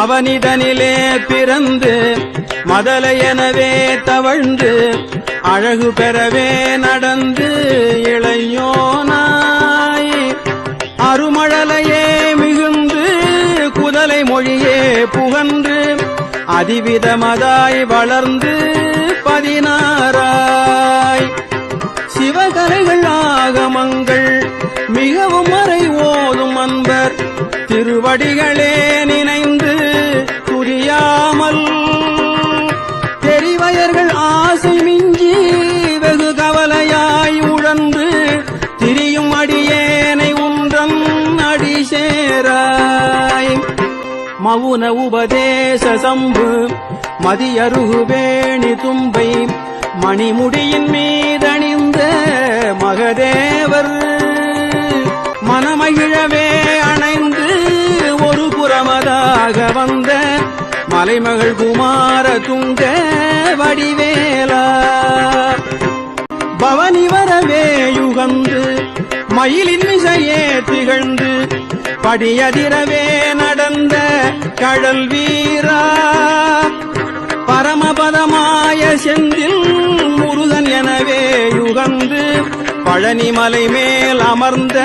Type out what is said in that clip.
அவனிதனிலே பிறந்து மதலையெனவே தவழ்ந்து அழகு பெறவே நடந்து இளையோனாய் அருமழலையே மிகுந்து குதலை மொழியே புகன்று அதிவிதமதாய் வளர்ந்து பதினாராய் சிவகலைகள் ஆகமங்கள் மிகவும் மறை ஓதும் அன்பர் திருவடிகளே நினை பேராய் மவுன உபதேச சம்பு மதியருகு வேணி தும்பை. மணிமுடியின் மீதணிந்த மகதேவர் மனமகிழவே அணைந்து ஒரு புறமதாக வந்த மலைமகள் குமார துங்க வடிவேலா. பவனி வரவே யுகந்து மயிலின் மிசையே திகழ்ந்து படியதிரவே நடந்த கடல் வீரா. பரமபதமாய செந்தில் முருகன் எனவே யுகந்து பழனிமலை மேல் அமர்ந்த